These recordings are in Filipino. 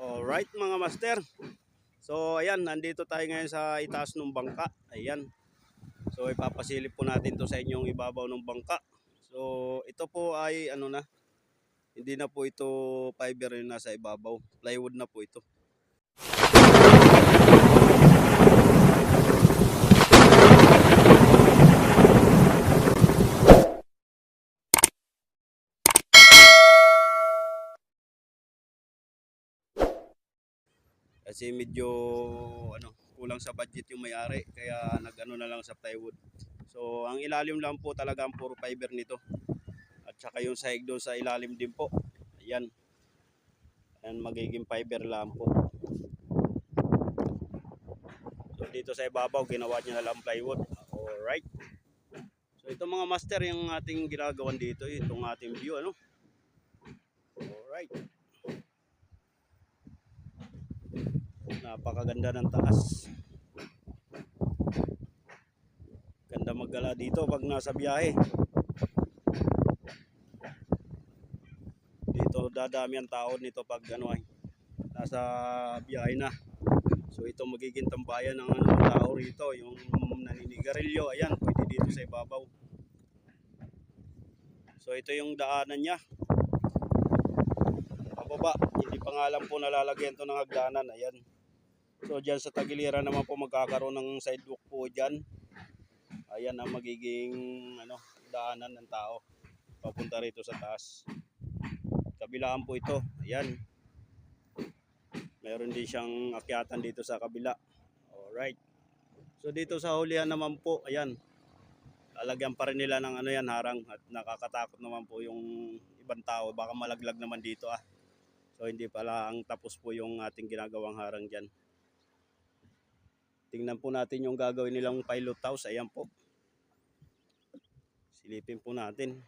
Alright mga master. So ayan, nandito tayo ngayon sa itaas ng bangka. Ayan. So ipapasilip po natin to sa inyong ibabaw ng bangka. So ito po ay ano na, hindi na po ito fiber yung nasa ibabaw. Plywood na po ito. Kasi medyo ano, kulang sa budget yung may-ari kaya nag-ano na lang sa plywood. So ang ilalim lang po talaga ang puro fiber nito. At saka yung sahig doon sa ilalim din po. Ayan. Ayan magiging fiber lang po. So dito sa ibabaw ginawa niya na lang plywood. Alright. So ito mga master yung ating ginagawan dito, itong ating view ano. Alright. Napakaganda ng taas. Ganda maggala dito pag nasa biyahe. Dito dadami ang tao nito pag ano nasa biyahe na. So ito magiging tambayan ng ano, tao rito, yung naninigarilyo, ayan, pwede dito sa ibabaw. So ito yung daanan niya. Pababa, hindi pa nga po nalalagyan to ng hagdanan, ayan. So dyan sa tagiliran naman po magkakaroon ng sidewalk po dyan. Ayan ang magiging ano, daanan ng tao papunta rito sa taas. Kabilaan po ito. Ayan. Meron din siyang akyatan dito sa kabila. Alright. So dito sa hulihan naman po, ayan. Lalagyan pa rin nila ng ano yan, harang. At nakakatakot naman po yung ibang tao. Baka malaglag naman dito ah. So hindi pala ang tapos po yung ating ginagawang harang dyan. Tingnan po natin yung gagawin nilang pilot house. Ayan po. Silipin po natin.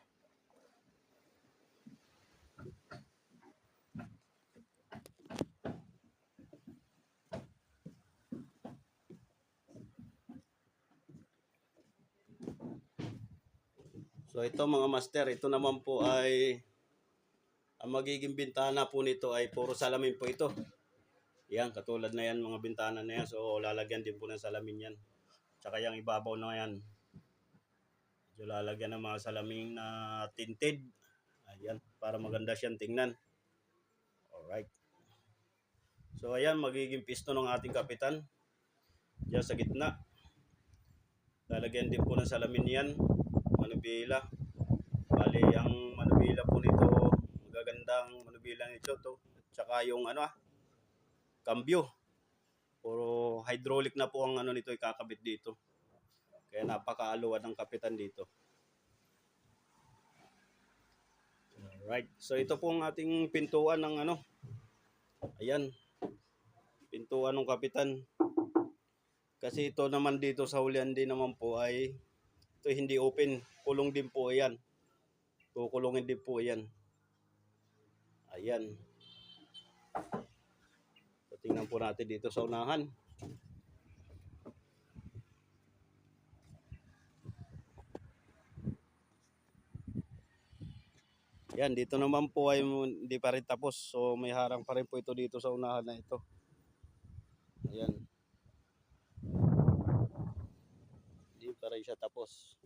So ito mga master, ito naman po ay ang magiging bintana po nito ay puro salamin po ito. Yan, katulad na yan mga bintana na yan. So lalagyan din po ng salamin yan. Tsaka yung ibabaw na yan. So lalagyan ng mga salamin na tinted. Ayan, para maganda siyang tingnan. Alright. So ayan, magiging pisto ng ating kapitan. Diyan sa gitna. Lalagyan din po ng salamin yan. Manubila. Bali, ang manubila po nito, magagandang manubila nito to. Tsaka yung ano ah, cambio. Puro hydraulic na po ang ano nito ikakabit dito. Kaya napakaaluwa ng kapitan dito. Alright. So ito po ang ating pintuan ng ano. Ayan. Pintuan ng kapitan. Kasi ito naman dito sa hulihan din naman po ay ito hindi open. Kulong din po yan. Kukulungin din po yan. Ayan. Tingnan po natin dito sa unahan. Yan, dito naman po ay hindi pa rin tapos. So may harang pa rin po ito dito sa unahan na ito. Ayan. Hindi pa rin siya tapos.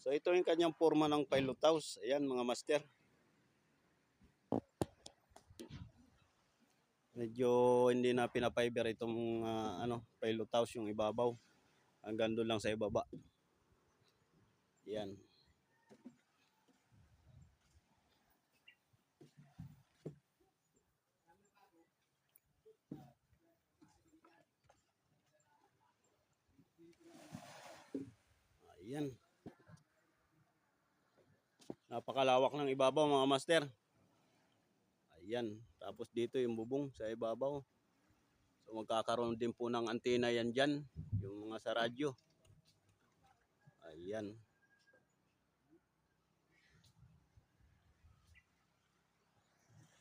So ito yung kanyang forma ng pilot house. Ayan mga master. Medyo hindi na pinapiber itong ah, ano, pilot house yung ibabaw. Hanggang doon lang sa ibaba. Yan. Ayan. Napakalawak ng ibabaw mga master. Ayan. Tapos dito yung bubong sa ibabaw. So magkakaroon din po ng antena yan dyan. Yung mga sa radyo. Ayan.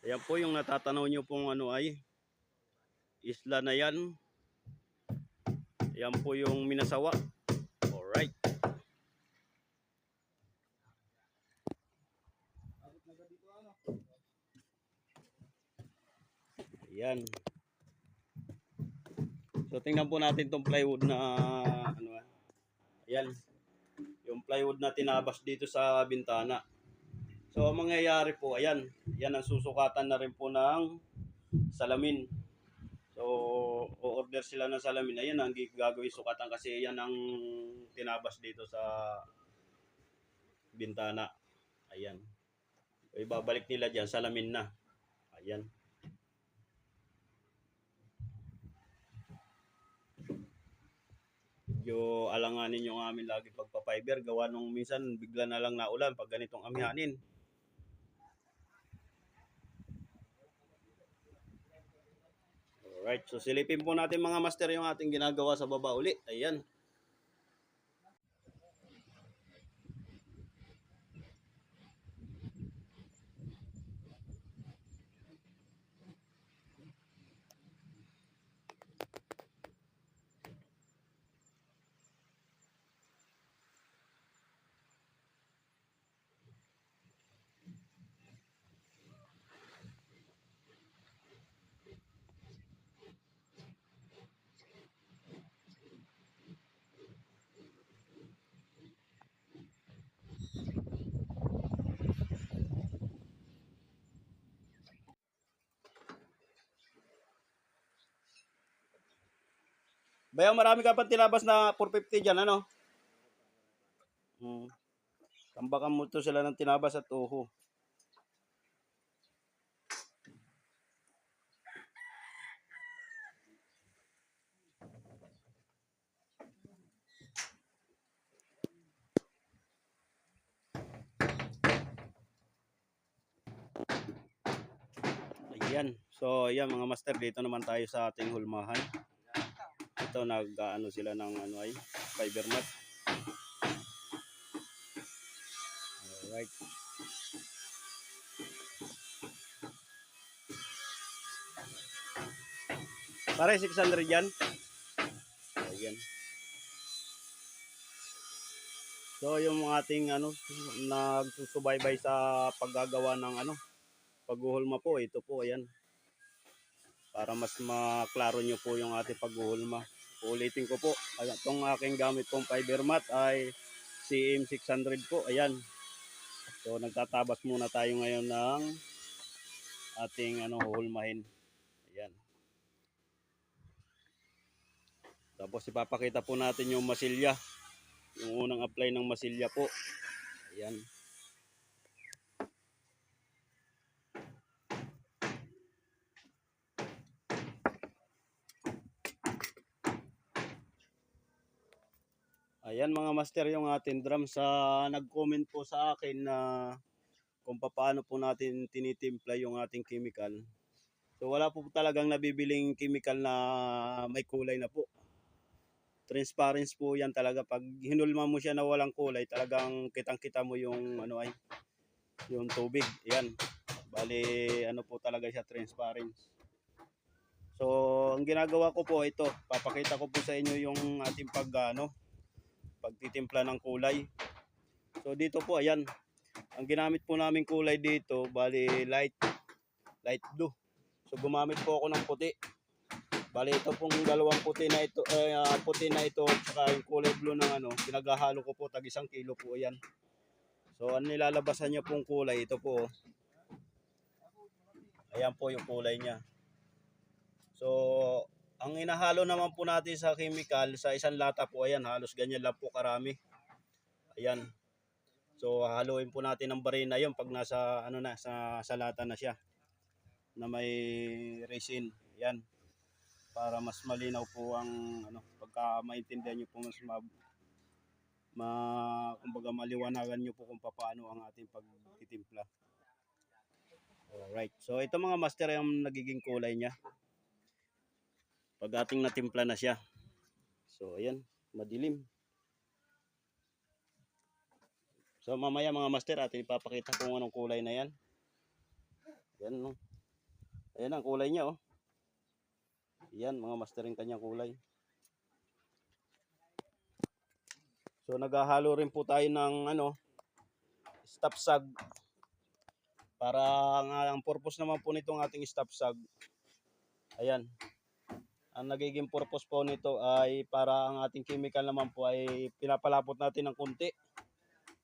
Ayan po yung natatanaw nyo pong ano ay isla na yan. Ayan po yung minasawa. Alright. Ayan. So tingnan po natin tong plywood na ano ah. Ayan. Yung plywood na tinabas dito sa bintana. So ang mangyayari po, ayan, yan ang susukatan na rin po ng salamin. So o-order sila ng salamin. Ayan ang gagawin sukatan kasi yan ang tinabas dito sa bintana. Ayan. Ibabalik nila diyan salamin na. Ayan. Medyo alanganin yung amin lagi pagpa-fiber. Gawa nung minsan bigla na lang naulan pag ganitong amihanin. Alright, so silipin po natin mga master yung ating ginagawa sa baba uli. Ayan. Bayaw marami ka pang tinabas na 450 dyan, ano? Hmm. Tambakan mo to sila ng tinabas at uho. Ayan. So, ayan mga master, dito naman tayo sa ating hulmahan. Ito, nag-ano sila ng ano ay, fiber mat. Alright. Pare, 600 yan. Ayan. So, yung ating ano, nagsusubaybay sa paggagawa ng ano, paghuhulma po, ito po, ayan. Para mas maklaro nyo po yung ating paghuhulma. Ulitin ko po, itong aking gamit pong fiber mat ay CM600 po, ayan. So, nagtatabas muna tayo ngayon ng ating ano, huhulmahin. Ayan. Tapos ipapakita po natin yung masilya. Yung unang apply ng masilya po. Ayan. Ayan mga master yung ating drum sa nag-comment po sa akin na kung paano po natin tinitimpla yung ating chemical. So wala po talagang nabibiling chemical na may kulay na po. Transparency po yan talaga. Pag hinulma mo siya na walang kulay, talagang kitang-kita mo yung ano ay yung tubig. Yan. Bali ano po talaga siya transparent. So ang ginagawa ko po ito, papakita ko po sa inyo yung ating pag ano, pagtitimpla ng kulay. So dito po ayan, ang ginamit po namin kulay dito, bali light light blue. So gumamit po ako ng puti. Bali ito pong dalawang puti na ito, eh, ah, puti na ito, saka yung kulay blue ng ano, pinaghahalo ko po tag isang kilo po ayan. So ang nilalabasan niya pong kulay, ito po. oh. Ayan po yung kulay niya. So ang inahalo naman po natin sa chemical, sa isang lata po, ayan, halos ganyan lang po karami. Ayan. So, haluin po natin ng barina yun pag nasa, ano na, sa, sa lata na siya. Na may resin. Ayan. Para mas malinaw po ang, ano, pagka maintindihan nyo po mas ma, ma kumbaga maliwanagan nyo po kung paano ang ating pagtitimpla. Alright. So, ito mga master yung nagiging kulay niya pag ating natimpla na siya. So, ayan, madilim. So, mamaya mga master, atin ipapakita kung anong kulay na yan. Ayan, no. Ayan ang kulay niya, oh. Ayan, mga master yung kanyang kulay. So, naghahalo rin po tayo ng, ano, stop sag. Para nga, ang purpose naman po nitong ating stop sag Ayan. Ang nagiging purpose po nito ay para ang ating chemical naman po ay pinapalapot natin ng kunti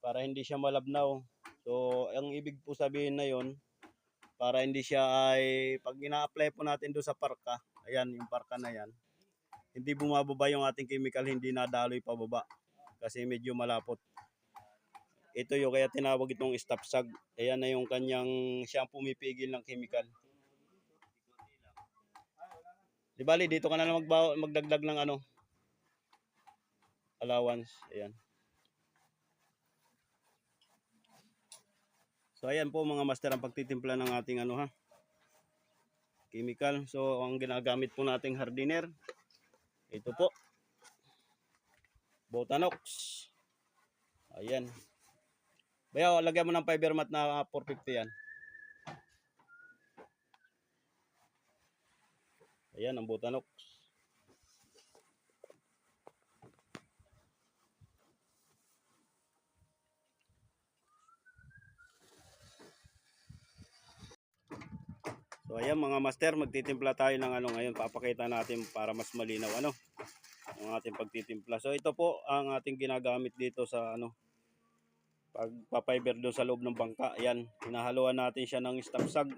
para hindi siya malabnaw. So, ang ibig po sabihin na yon para hindi siya ay pag ina-apply po natin doon sa parka, ayan yung parka na yan, hindi bumababa yung ating chemical, hindi nadaloy pababa kasi medyo malapot. Ito yung kaya tinawag itong stop sag. Ayan na yung kanyang siyang pumipigil ng chemical. Di bali, dito ka na lang magbaw, magdagdag ng ano, allowance. Ayan. So ayan po mga master ang pagtitimpla ng ating ano ha. Chemical. So ang ginagamit po nating hardiner. Ito po. Botanox. Ayan. Bayaw, lagyan mo ng fiber mat na 450 yan. Ayan ang Botanox. So ayan mga master, magtitimpla tayo ng ano ngayon. Papakita natin para mas malinaw ano ang ating pagtitimpla. So ito po ang ating ginagamit dito sa ano pagpapiber doon sa loob ng bangka. Ayan, hinahaluan natin siya ng stop sag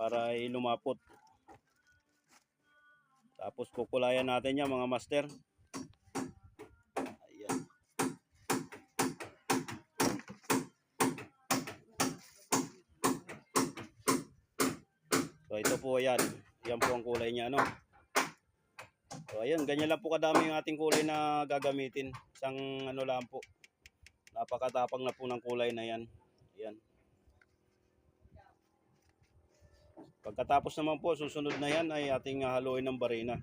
para ilumapot. Tapos kukulayan natin yan mga master. Ayan. So ito po yan. Yan po ang kulay niya ano. So ayun, ganyan lang po kadami yung ating kulay na gagamitin. Isang ano lang po. Napakatapang na po ng kulay na yan. Ayan. Pagkatapos naman po, susunod na yan ay ating haluin ng barina.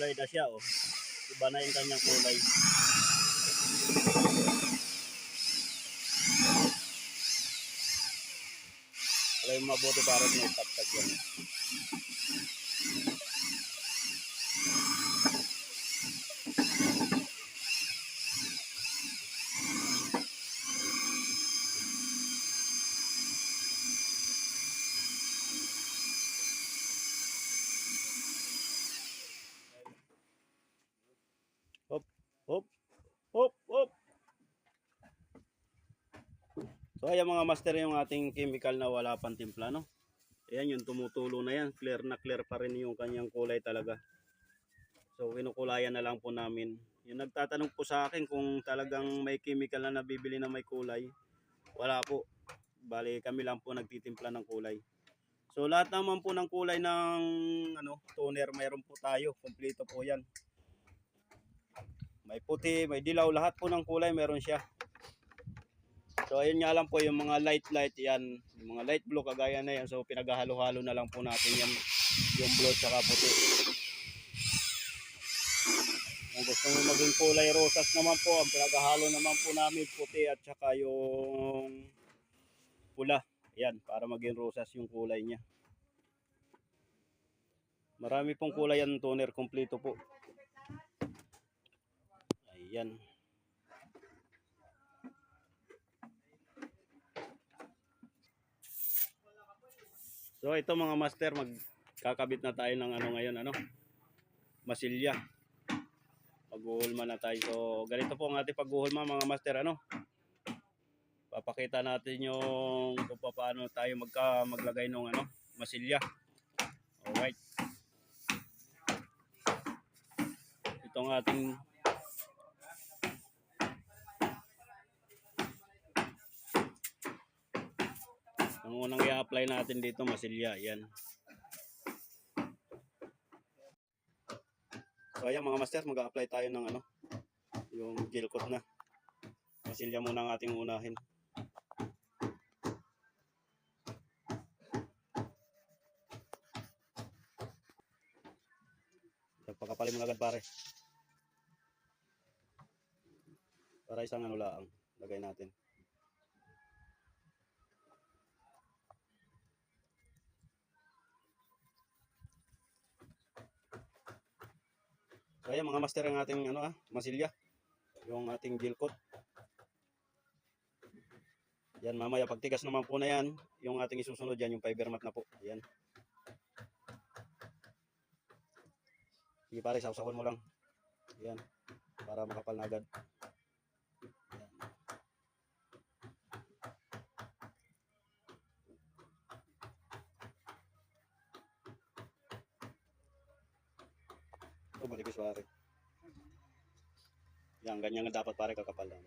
Nagkulay na siya oh. Iba na yung kanyang kulay. Wala yung mabuti para may taptag yan. Hop, hop, hop. So ayan mga master yung ating chemical na wala pang timpla no. Ayan yung tumutulo na yan. Clear na clear pa rin yung kanyang kulay talaga. So kinukulayan na lang po namin. Yung nagtatanong po sa akin kung talagang may chemical na nabibili na may kulay. Wala po. Bali kami lang po nagtitimpla ng kulay. So lahat naman po ng kulay ng ano, toner mayroon po tayo. Kompleto po yan. May puti, may dilaw, lahat po ng kulay meron siya. So ayun nga lang po yung mga light light yan, yung mga light blue kagaya na yan. So pinaghahalo-halo na lang po natin yan yung blue at puti. Kung gusto mo maging kulay rosas naman po, ang pinaghahalo naman po namin puti at saka yung pula. Yan, para maging rosas yung kulay niya. Marami pong kulay yan toner, kompleto po. Ayan. So ito mga master, magkakabit na tayo ng ano ngayon, ano? Masilya. Paghuhulma na tayo. So ganito po ang ating paghuhulma mga master, ano? Papakita natin yung kung paano tayo magka maglagay ng ano, masilya. Alright. Itong ating Ang unang i-apply natin dito masilya, yan. So ayan mga master, mag-apply tayo ng ano, yung gel coat na. Masilya muna ang ating unahin. pakapalin mo agad pare. Para isang ano lang, lagay natin. So ayan mga master ang ating ano ah, masilya. Yung ating gel coat. Yan mamaya pagtigas naman po na yan, yung ating isusunod yan, yung fiber mat na po. Ayan. Sige pare, sausawan mo lang. Ayan. Para makapal na agad. Ayan. Ito, malikis pare. Yan, ganyan nga dapat pare kakapal lang.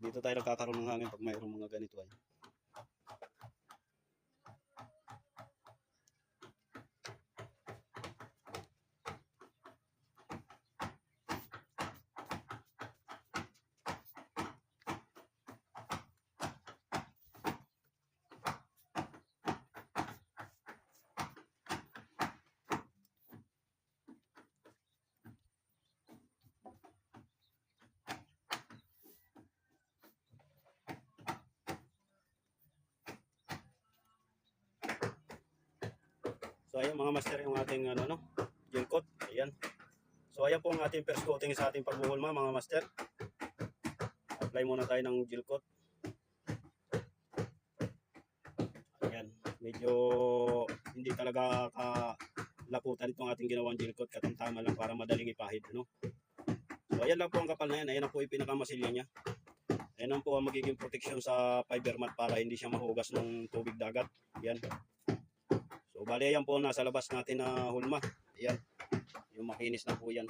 Dito tayo nagkakaroon ng hangin pag mayroong mga ganito ay. So ayan mga master yung ating ano no, gel coat. Ayan. So ayan po ang ating first coating sa ating pagbuhulma mga master. Apply muna tayo ng gel coat. Ayan, medyo hindi talaga kalaputan itong ating ginawang gel coat. Katantama lang para madaling ipahid. No? So ayan lang po ang kapal na yan. Ayan ang po yung pinakamasilya niya. Ayan po ang magiging protection sa fiber mat para hindi siya mahugas ng tubig dagat. Ayan. So bali yan po nasa labas natin na hulma. Ayan. Yung makinis na po yan.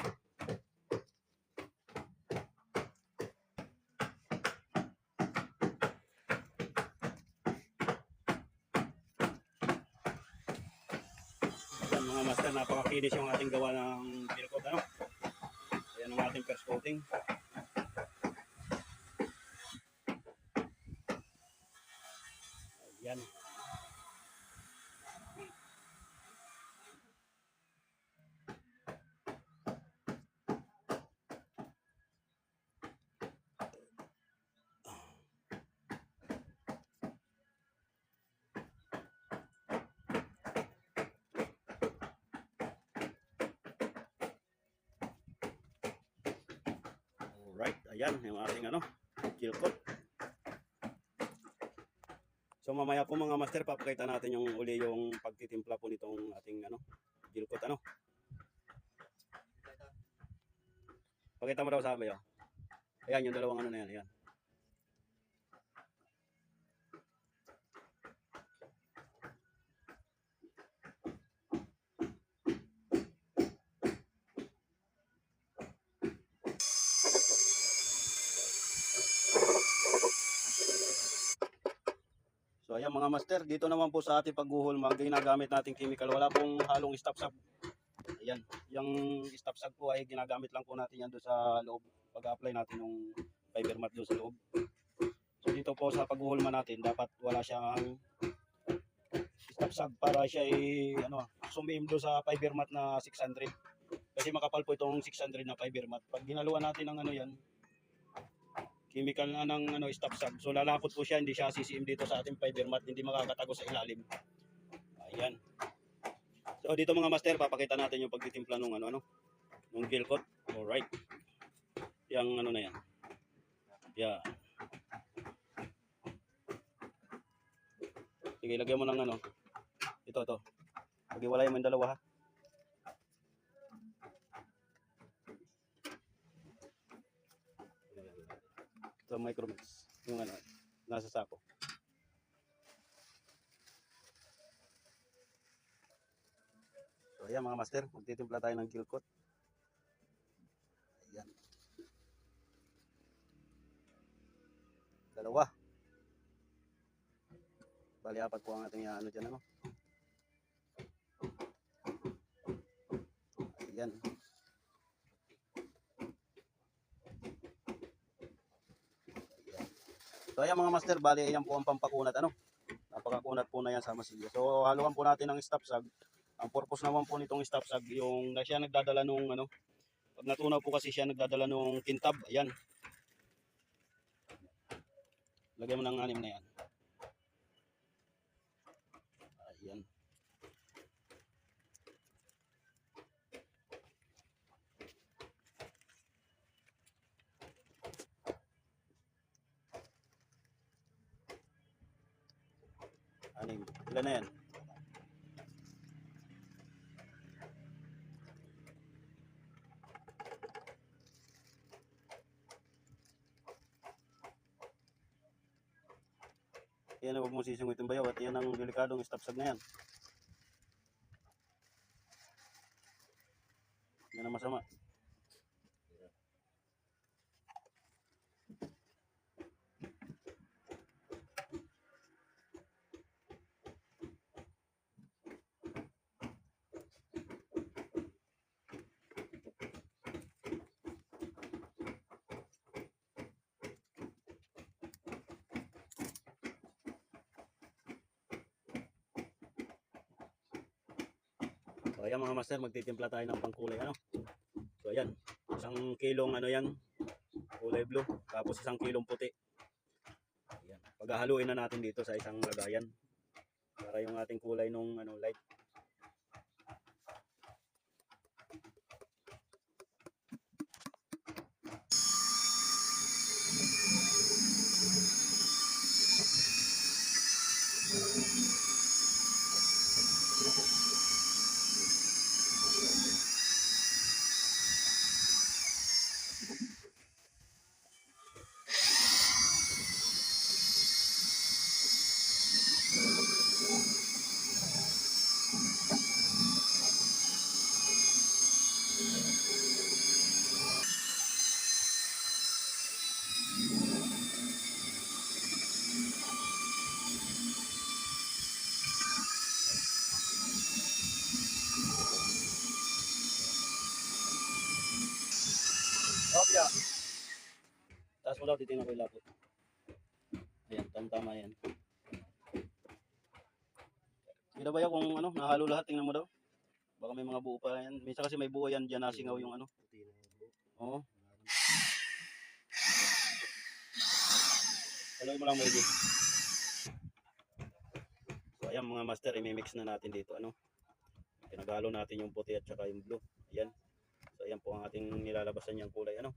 Ayan mga master, napakakinis yung ating gawa ng beer coat. Ano? Ayan ang ating first coating. Ayan. Alright, ayan yung ating ano, kill coat. So mamaya po mga master, papakita natin yung uli yung pagtitimpla po nitong ating ano, gill coat ano. Pakita mo daw sa amin yun. Ayan yung dalawang ano na yan, ayan. Ayan mga master, dito naman po sa ating paghuhulma, ang ginagamit nating chemical, wala pong halong stop sag. Ayan, yung stop sag po ay ginagamit lang po natin yan doon sa loob. Pag-apply natin yung fiber mat doon sa loob. So dito po sa paghuhulma natin, dapat wala siyang stop sag para siya ay ano, sumim doon sa fiber mat na 600. Kasi makapal po itong 600 na fiber mat. Pag ginaluan natin ng ano yan, chemical na ng ano stop sag. So lalapot po siya, hindi siya CCM dito sa ating fiber mat, hindi makakatago sa ilalim. Ayan. So dito mga master, papakita natin yung pagtitimpla ng ano ano, ng gel coat. Alright. Yang ano na yan. Yeah. Sige, lagyan mo ng ano. Ito, ito. Lagyan wala yung dalawa ha. Ito micromix. Yung ano, nasa sako. So ayan mga master, magtitimpla tayo ng kill coat. Ayan. Dalawa. Bali apat po ang ating ano dyan ano. Ayan. So ayan mga master, bali ayan po ang pampakunat ano. napakakunat po na yan sa masilya. So haluan po natin ng stop sag. Ang purpose naman po nitong stop sag yung na siya nagdadala nung ano pag natunaw po kasi siya nagdadala nung kintab, ayan. Lagyan mo ng anim na yan. Ayan. Anim. Ilan na yan? Yan ang huwag mo sisingwit yung bayaw at yan ang delikadong stopsag na yan. Yan ang masama. So ayan mga master, magtitimpla tayo ng pangkulay ano. So ayan, isang kilong ano yan, kulay blue, tapos isang kilong puti. Ayan. Paghahaluin na natin dito sa isang lagayan para yung ating kulay nung ano light. Titingnan ko yung lapot. Ayan, tama-tama yan. Kita ba yan kung ano, nahalo lahat, tingnan mo daw. Baka may mga buo pa yan. Minsan kasi may buo yan, dyan nasingaw yung ano. Oo. Haluin mo lang mo So ayan mga master, imimix na natin dito. Ano? Pinaghalo natin yung puti at saka yung blue. Ayan. So ayan po ang ating nilalabasan niyang kulay. Ano?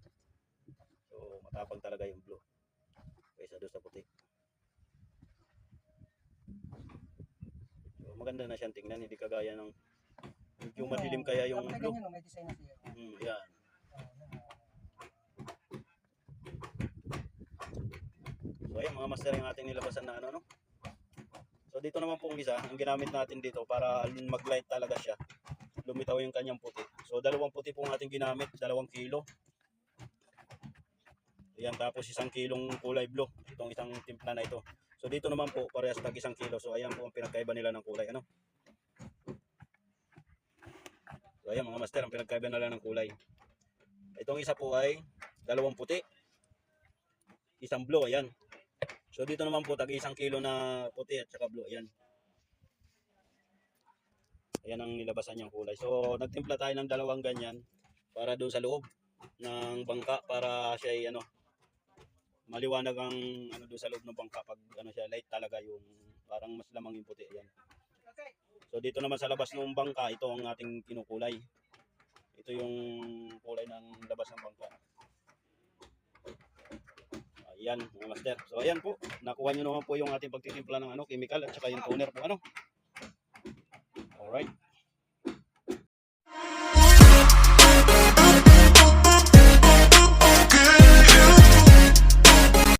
So matapang talaga yung blue. Kaysa doon sa puti. So maganda na siyang tingnan. Hindi kagaya ng yung madilim kaya yung blue. ganyan, may design na siya. Hmm, yan. So ayan mga master yung ating nilabasan na ano no. So dito naman po isa, ang ginamit natin dito para mag-light talaga siya. Lumitaw yung kanyang puti. So dalawang puti po ang ating ginamit, dalawang kilo. Ayan, tapos isang kilong kulay blue, itong isang timpla na ito. So dito naman po, parehas tag isang kilo. So ayan po ang pinagkaiba nila ng kulay. Ano? So ayan mga master, ang pinagkaiba nila ng kulay. Itong isa po ay dalawang puti. Isang blue, ayan. So dito naman po, tag isang kilo na puti at saka blue, ayan. Ayan ang nilabasan niyang kulay. So nagtimpla tayo ng dalawang ganyan para doon sa loob ng bangka para siya ay ano maliwanag ang ano doon sa loob ng bangka pag ano siya light talaga yung parang mas lamang yung puti ayan. So dito naman sa labas ng bangka ito ang ating kinukulay. Ito yung kulay ng labas ng bangka. Ayan, mga master. So ayan po, nakuha nyo naman po yung ating pagtitimpla ng ano, chemical at saka yung toner po ano. Alright.